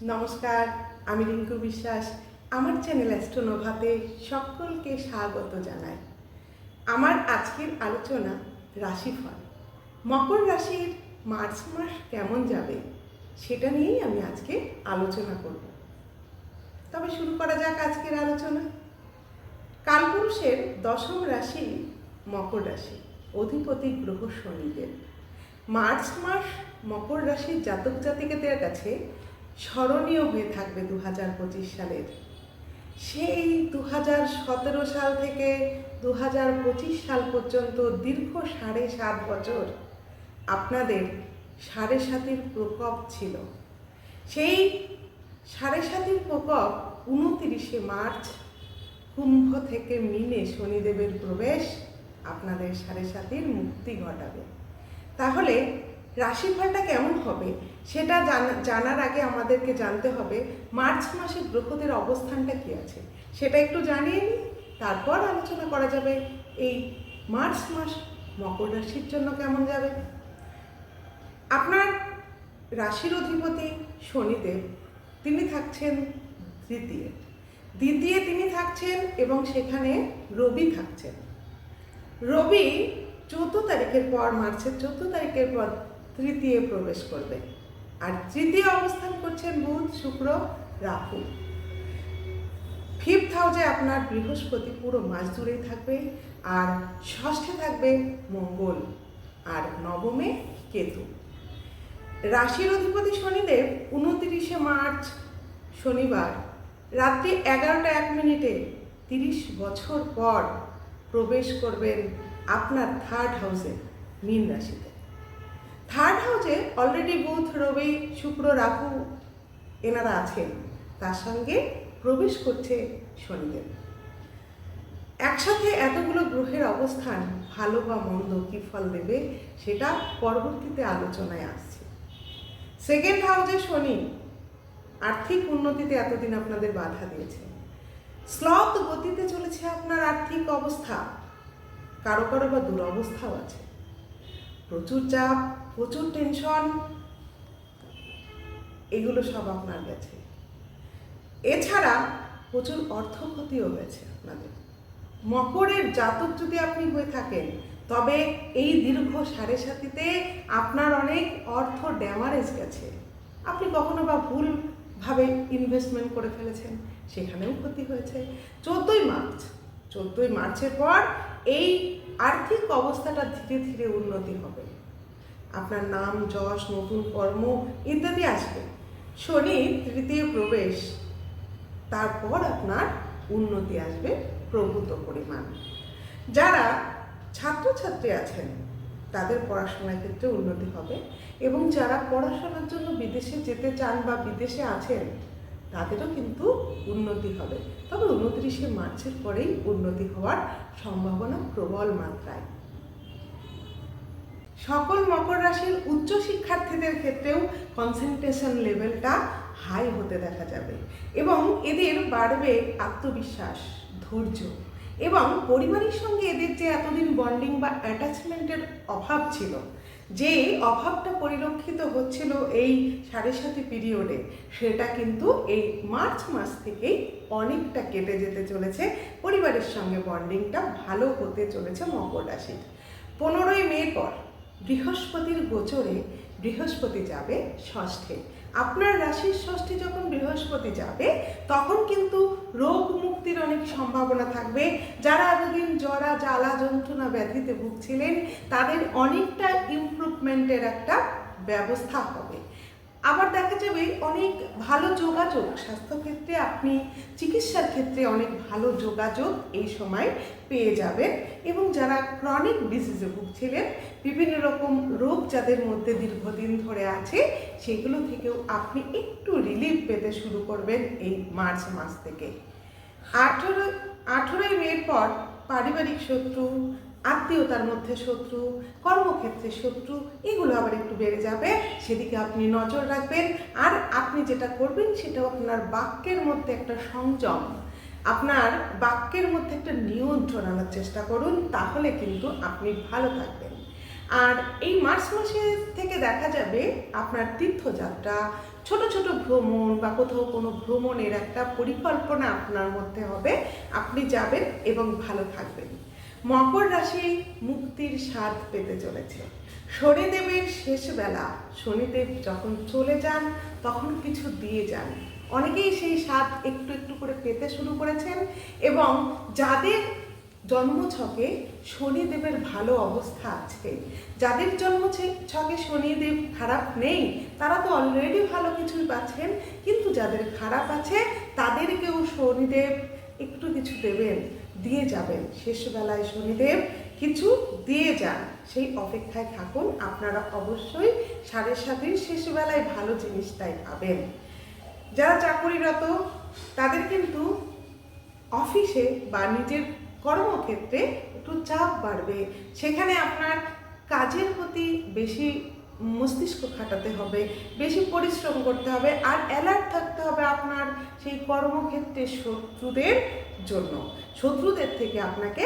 নমস্কার, আমি রিঙ্কু বিশ্বাস। আমার চ্যানেল অ্যাস্ট্রোনোভাতে সকলকে স্বাগত জানাই। আমার আজকের আলোচনা রাশিফল। মকর রাশির মার্চ মাস কেমন যাবে, সেটা নিয়েই আমি আজকে আলোচনা করব। তবে শুরু করা যাক আজকের আলোচনা। কালপুরুষের দশম রাশি মকর রাশি, অধিপতি গ্রহ শনিদেব মার্চ মাস মকর রাশির জাতক জাতিকাদের কাছে স্মরণীয় হয়ে থাকবে দু হাজার পঁচিশ সালের। সেই দু হাজার সতেরো সাল থেকে দু হাজার পঁচিশ সাল পর্যন্ত দীর্ঘ সাড়ে সাত বছর আপনাদের সাড়ে সাতির প্রকোপ ছিল। সেই সাড়ে সাতির প্রকোপ উনতিরিশে মার্চ কুম্ভ থেকে মিনে শনিদেবের প্রবেশ আপনাদের সাড়ে সাতির মুক্তি ঘটাবে। তাহলে রাশিফলটা কেমন হবে সেটা জানা- জানার আগে আমাদেরকে জানতে হবে মার্চ মাসে গ্রহদের অবস্থানটা কি আছে। সেটা একটু জানিয়ে নিই, তারপর আলোচনা করা যাবে এই মার্চ মাস মকর রাশির জন্য কেমন যাবে। আপনার রাশির অধিপতি শনিদেব, তিনি থাকছেন দ্বিতীয়। দ্বিতীয় তিনি থাকছেন এবং সেখানে রবি থাকছেন। রবি চৌদ্দ তারিখের পর, মার্চের চৌদ্দ তারিখের পর তৃতীয় প্রবেশ করবে। আর তৃতীয় অবস্থান করছেন বুধ, শুক্র, রাহু। ফিফথ হাউসে আপনার বৃহস্পতি পুরো মাস জুড়েই থাকবে আর ষষ্ঠে থাকবে মঙ্গল আর নবমে কেতু। রাশির অধিপতি শনিদেব উনতিরিশে মার্চ শনিবার রাত্রি এগারোটা এক মিনিটে তিরিশ বছর পর প্রবেশ করবেন আপনার থার্ড হাউসে মীন রাশিতে। থার্ড হাউসে অলরেডি বুধ, রবি, শুক্র, রাহু এনারা আছেন। তার সঙ্গে প্রবেশ করছে শনিদেব। একসাথে এতগুলো গ্রহের অবস্থান, ভালো বা মন্দ, কী ফল দেবে সেটা পরবর্তীতে আলোচনায় আসছে। সেকেন্ড হাউজে শনি, আর্থিক উন্নতিতে এতদিন আপনাদের বাধা দিয়েছে। স্লথ গতিতে চলেছে আপনার আর্থিক অবস্থা। কারও কারও বা দুরবস্থাও আছে। প্রচুর চাপ প্রচুর টেনশন এগুলো সব আপনার গেছে এছাড়া প্রচুর অর্থ ক্ষতিও হয়েছে আপনাদের। মকরের জাতক যদি আপনি হয়ে থাকেন, তবে এই দীর্ঘ সাড়ে সাতিতে আপনার অনেক অর্থ ড্যামারেজ গেছে। আপনি কখনো বা ভুলভাবে ইনভেস্টমেন্ট করে ফেলেছেন, সেখানেও ক্ষতি হয়েছে। চোদ্দোই মার্চ, চোদ্দোই মার্চের পর এই আর্থিক অবস্থাটা ধীরে ধীরে উন্নতি হবে। আপনার নাম, যশ, নতুন কর্ম ইত্যাদি আসবে। শনি তৃতীয় প্রবেশ। তারপর আপনার উন্নতি আসবে প্রভূত পরিমাণ। যারা ছাত্রছাত্রী আছেন, তাদের পড়াশোনার ক্ষেত্রে উন্নতি হবে এবং যারা পড়াশোনার জন্য বিদেশে যেতে চান বা বিদেশে আছেন, তাদেরও কিন্তু উন্নতি হবে। তবে উনত্রিশে মার্চের পরেই উন্নতি হওয়ার সম্ভাবনা প্রবল মাত্রায়। সকল মকর রাশির উচ্চ শিক্ষার্থীদের ক্ষেত্রেও কনসেন্ট্রেশন লেভেলটা হাই হতে দেখা যাবে এবং এদের বাড়বে আত্মবিশ্বাস, ধৈর্য এবং পরিবারের সঙ্গে এদের যে এতদিন বন্ডিং বা অ্যাটাচমেন্টের অভাব ছিল, যে অভাবটা পরিলক্ষিত হচ্ছিল এই সাড়ে সাথে পিরিয়ডে সেটা কিন্তু এই মার্চ মাস থেকেই অনেকটা কেটে যেতে চলেছে, পরিবারের সঙ্গে বন্ডিংটা ভালো হতে চলেছে মকর রাশির। পনেরোই মে পর বৃহস্পতির গোচরে বৃহস্পতি যাবে ষষ্ঠে। আপনার রাশির ষষ্ঠে যখন বৃহস্পতি যাবে, তখন কিন্তু রোগ মুক্তির অনেক সম্ভাবনা থাকবে। যারা এতদিন জরা জ্বালা, যন্ত্রণা ব্যাধিতে ভুগছিলেন, তাদের অনেকটা ইমপ্রুভমেন্টের একটা ব্যবস্থা হবে। আবার দেখা যাবে অনেক ভালো যোগাযোগ। স্বাস্থ্যক্ষেত্রে আপনি চিকিৎসার ক্ষেত্রে অনেক ভালো যোগাযোগ এই সময় পেয়ে যাবেন এবং যারা ক্রনিক ডিজিজে ভুগছিলেন, বিভিন্ন রকম রোগ যাদের মধ্যে দীর্ঘদিন ধরে আছে, সেগুলো থেকেও আপনি একটু রিলিফ পেতে শুরু করবেন এই মার্চ মাস থেকে। আঠেরো, আঠেরোই মের পর পারিবারিক শত্রু আত্মীয়তার মধ্যে শত্রু, কর্মক্ষেত্রে শত্রু, এগুলো আবার একটু বেড়ে যাবে। সেদিকে আপনি নজর রাখবেন। আর আপনি যেটা করবেন সেটা আপনার বাক্যের মধ্যে একটা সংযম, আপনার বাক্যের মধ্যে একটা নিয়ন্ত্রণ আনার চেষ্টা করুন, তাহলে কিন্তু আপনি ভালো থাকবেন। আর এই মার্চ মাসে থেকে দেখা যাবে আপনার তীর্থযাত্রা, ছোট ছোট ভ্রমণ বা কোথাও কোনো ভ্রমণের একটা পরিকল্পনা আপনার মধ্যে হবে। আপনি যাবেন এবং ভালো থাকবেন। মকর রাশি মুক্তির স্বাদ পেতে চলেছে। শনিদেবের শেষ বেলা শনিদেব যখন চলে যান, তখন কিছু দিয়ে যান। অনেকেই সেই স্বাদ একটু একটু করে পেতে শুরু করেছেন এবং যাদের জন্মছকে শনিদেবের ভালো অবস্থা আছে, যাদের জন্ম ছকে শনিদেব খারাপ নেই, তারা তো অলরেডি ভালো কিছুই পাচ্ছেন, কিন্তু যাদের খারাপ আছে, তাদেরকেও শনিদেব একটু কিছু দেবেন, দিয়ে যাবেন। শেষবেলায় শনিদেব কিছু দিয়ে যান। সেই অপেক্ষায় থাকুন, আপনারা অবশ্যই সাড়ে সাতের শেষবেলায় ভালো জিনিসটাই পাবেন। যারা চাকরিরত, তাদের কিন্তু অফিসে বা নিজের কর্মক্ষেত্রে একটু চাপ বাড়বে। সেখানে আপনার কাজের প্রতি বেশি মস্তিষ্ক খাটাতে হবে, বেশি পরিশ্রম করতে হবে আর অ্যালার্ট থাকতে হবে আপনার সেই কর্মক্ষেত্রে শত্রুদের জন্য। শত্রুদের থেকে আপনাকে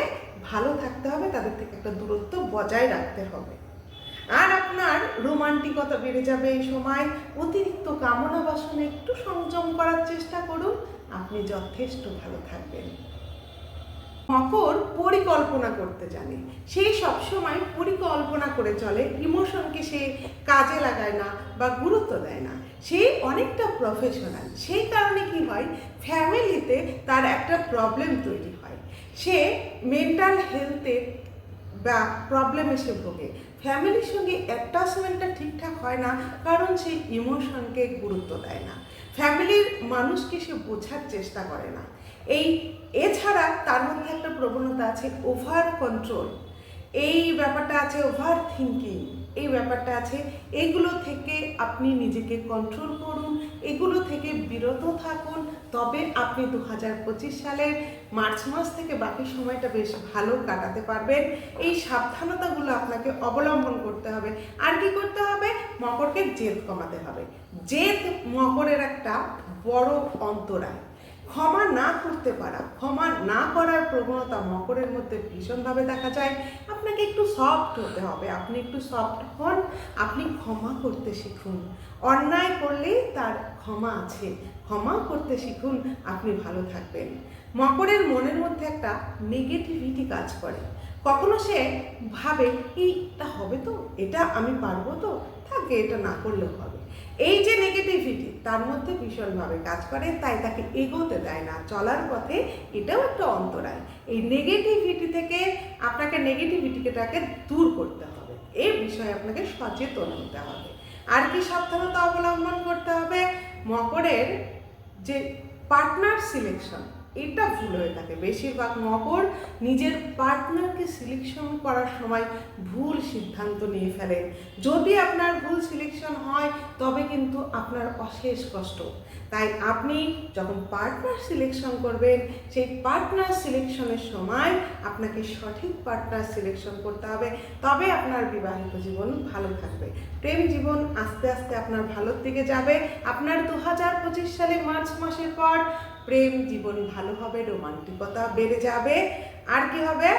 ভালো থাকতে হবে, তাদের থেকে একটা দূরত্ব বজায় রাখতে হবে। আর আপনার রোমান্টিকতা বেড়ে যাবে এই সময়, অতিরিক্ত কামনা বাসনে একটু সংযম করার চেষ্টা করুন, আপনি যথেষ্ট ভালো থাকবেন। মকর পরিকল্পনা করতে জানে। সে সবসময় পরিকল্পনা করে চলে। ইমোশনকে সে কাজে লাগায় না বা গুরুত্ব দেয় না। সে অনেকটা প্রফেশনাল সেই কারণে কি হয়? ফ্যামিলিতে তার একটা প্রবলেম তৈরি হয়। সে মেন্টাল হেলথে বা প্রবলেম এসে ভোগে। ফ্যামিলির সঙ্গে অ্যাটাচমেন্টটা ঠিকঠাক হয় না, কারণ সে ইমোশনকে গুরুত্ব দেয় না। ফ্যামিলির মানুষকে সে বোঝার চেষ্টা করে না। এই এছাড়া তার মধ্যে একটা প্রবণতা আছে ওভার কন্ট্রোল এই ব্যাপারটা আছে ওভার থিঙ্কিং এই ব্যাপারটা আছে এগুলো থেকে আপনি নিজেকে কন্ট্রোল করুন এগুলো থেকে বিরত থাকুন। তবে আপনি দু হাজার পঁচিশ সালের মার্চ মাস থেকে বাকি সময়টা বেশ ভালো কাটাতে পারবেন। এই সাবধানতাগুলো আপনাকে অবলম্বন করতে হবে। আর কি করতে হবে? মকরকে জেদ কমাতে হবে। জেদ মকরের একটা বড় অন্তরায়। ক্ষমা না করতে পারা, ক্ষমা না করার প্রবণতা মকরের মধ্যে ভীষণভাবে দেখা যায়। আপনাকে একটু সফট হতে হবে, আপনি একটু সফট হন, আপনি ক্ষমা করতে শিখুন। অন্যায় করলেই তার ক্ষমা আছে, ক্ষমা করতে শিখুন, আপনি ভালো থাকবেন। মকরের মনের মধ্যে একটা নেগেটিভিটি কাজ করে। কখনো সে ভাবে, এইটা হবে তো? এটা আমি পারব তো? থাকে, এটা না করলেও হবে। এই যে নেগেটিভিটি তার মধ্যে ভীষণভাবে কাজ করে, তাই তাকে এগোতে দেয় না। চলার পথে এটাও একটা অন্তরায়। এই নেগেটিভিটি থেকে আপনাকে নেগেটিভিটিটাকে দূর করতে হবে। এই বিষয়ে আপনাকে সচেতন হতে হবে। আর কি সাবধানতা অবলম্বন করতে হবে? মকরের যে পার্টনার সিলেকশন এটা ভুল হয়ে থাকে। বেশিরভাগ মকর নিজের পার্টনারকে সিলেকশন করার সময় ভুল সিদ্ধান্ত নিয়ে ফেলেন যদি আপনার ভুল সিলেকশন হয়, তবে কিন্তু আপনার অশেষ কষ্ট। তাই আপনি যখন পার্টনার সিলেকশন করবেন, সেই পার্টনার সিলেকশনের সময় আপনাকে সঠিক পার্টনার সিলেকশন করতে হবে। তবে আপনার বিবাহিত জীবন ভালো থাকবে। প্রেম জীবন আস্তে আস্তে আপনার ভালোর দিকে যাবে। আপনার দু হাজার পঁচিশ সালে মার্চ মাসের পর প্রেম জীবন ভালো হবে, রোমান্টিকতা বেড়ে যাবে। আর কি হবে?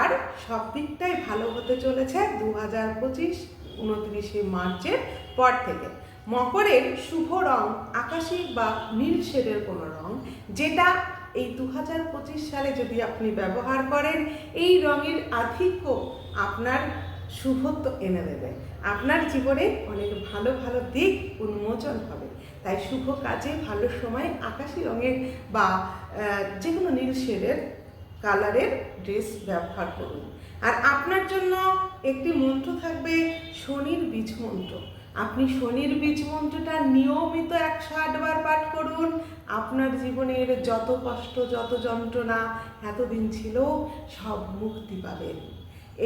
আর সব দিকটাই ভালো হতে চলেছে দু হাজার পঁচিশ উনত্রিশে মার্চের পর থেকে। মকরের শুভ রং আকাশী বা নীল শেডের কোনো রং, যেটা এই দু হাজার পঁচিশ সালে যদি আপনি ব্যবহার করেন, এই রঙের আধিক্য আপনার শুভত্ব এনে দেবে। আপনার জীবনে অনেক ভালো ভালো দিক উন্মোচন হবে। তাই শুভ কাজে ভালো সময় আকাশি রঙের বা যে কোনো নীল শেডের কালারের ড্রেস ব্যবহার করুন। আর আপনার জন্য একটি মন্ত্র থাকবে, শনির বীজ মন্ত্র। আপনি শনির বীজ মন্ত্রটা নিয়মিত একশো আটবার পাঠ করুন। আপনার জীবনের যত কষ্ট, যত যন্ত্রণা এতদিন ছিল, সব মুক্তি পাবেন।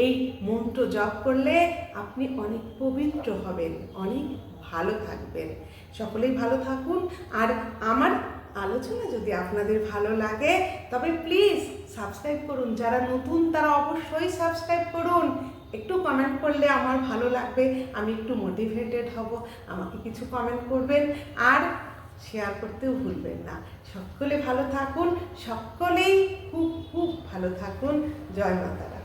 এই মন্ত্র জপ করলে আপনি অনেক পবিত্র হবেন, অনেক ভালো থাকবেন। সকলেই ভালো থাকুন। আর আমার আলোচনা যদি আপনাদের ভালো লাগে, তবে প্লিজ সাবস্ক্রাইব করুন। যারা নতুন, তারা অবশ্যই সাবস্ক্রাইব করুন। একটু কমেন্ট করলে আমার ভালো লাগবে। আমি একটু মোটিভেটেড হব। আমাকে কিছু কমেন্ট করবেন। আর শেয়ার করতেও ভুলবেন না। সকলে ভালো থাকুন। সকলেই খুব খুব ভালো থাকুন। জয় মাতারা।